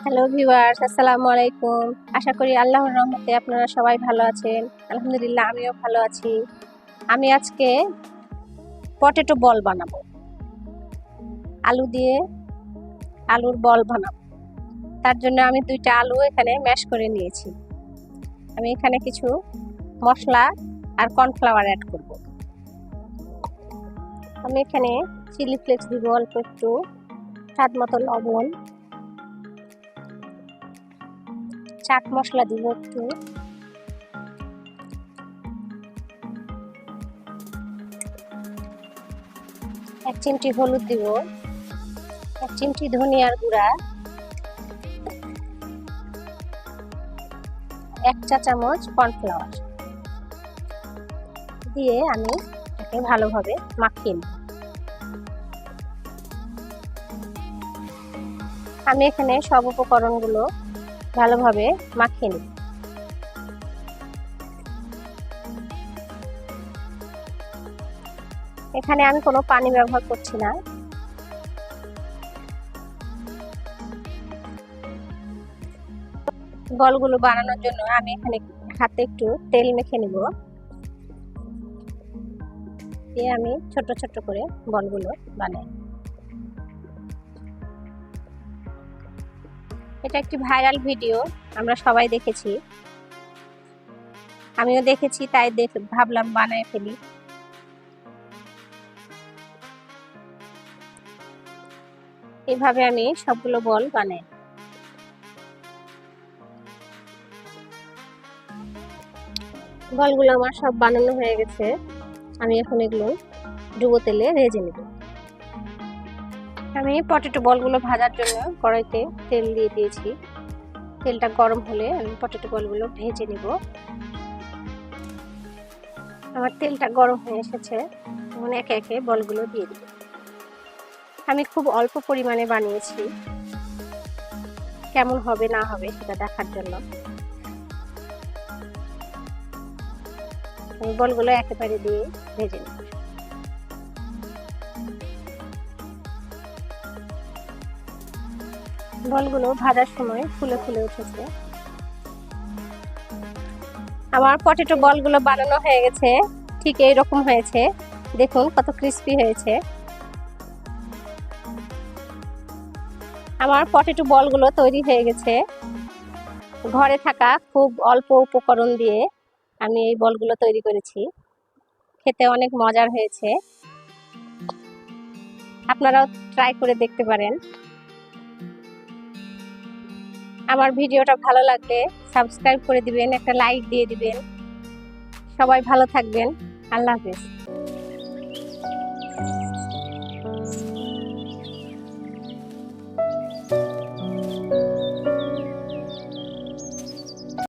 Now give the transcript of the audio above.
Hello viewers আসসালামু আলাইকুম আশা করি আল্লাহর রহমতে আপনারা সবাই ভালো আছেন আলহামদুলিল্লাহ আমিও ভালো আছি আমি আজকে পটেটো বল বানাবো আলু দিয়ে আলুর বল বানাবো তার জন্য আমি দুইটা আলু এখানে ম্যাশ করে নিয়েছি আমি এখানে কিছু মশলা আর কর্নফ্লাওয়ার অ্যাড করব আমি এখানে চিলি ফ্লেক্স দিব অল্প একটু স্বাদ মতো লবণ চাট মশলা দিব একটু। এক চিমটি হলুদ দিব, এক চিমটি ধনিয়ার গুঁড়া, এক চা চামচ কর্নফ্লাওয়ার। দিয়ে আমি এটাকে ভালোভাবে মাখিয়ে নেব। আমি এখানে সব উপকরণগুলো ভালোভাবে মাখিয়ে নিই। এখানে আমি কোনো পানি ব্যবহার করছি না। বলগুলো বানানোর জন্য আমি এখানে হাতে একটু তেল মেখে নিব। দিয়ে আমি ছোট ছোট করে বলগুলো বানাই। এটা একটি ভাইরাল ভিডিও, আমরা সবাই দেখেছি। আমিও দেখেছি, তাই দেখ ভাবলাম বানায় ফেলি। এভাবে আমি সবগুলো বল বানাই। বলগুলো আমার সব বানানো হয়ে গেছে। আমি এখন এগুলো ডুবো তেলে ভেজে নেব। আমি পটেটো বলগুলো ভাজার জন্য কড়াইতে তেল দিয়ে দিয়েছি। তেলটা গরম হলে আমি পটেটো বলগুলো ভেজে নেব। আমার তেলটা গরম হয়ে এসেছে, এখন একে একে বলগুলো দিয়ে দিব। আমি খুব অল্প পরিমাণে বানিয়েছি। কেমন হবে, না হবে সেটা দেখার জন্য। আমি বলগুলো একেবারে দিয়ে ভেজে নেব। বলগুলো ভাজার সময় ফুলে ফুলে উঠেছে। আমার পটেটো বলগুলো বানানো হয়ে গেছে। ঠিক এইরকম হয়েছে। দেখুন কত ক্রিস্পি হয়েছে। আমার পটেটো বলগুলো তৈরি হয়ে গেছে। ঘরে থাকা খুব অল্প উপকরণ দিয়ে আমি এই বলগুলো তৈরি করেছি। খেতে অনেক মজার হয়েছে। আপনারাও ট্রাই করে দেখতে পারেন। আমার ভিডিওটা ভালো লাগলে সাবস্ক্রাইব করে দিবেন, একটা লাইক দিয়ে দিবেন। সবাই ভালো থাকবেন। আল্লাহ হাফেজ।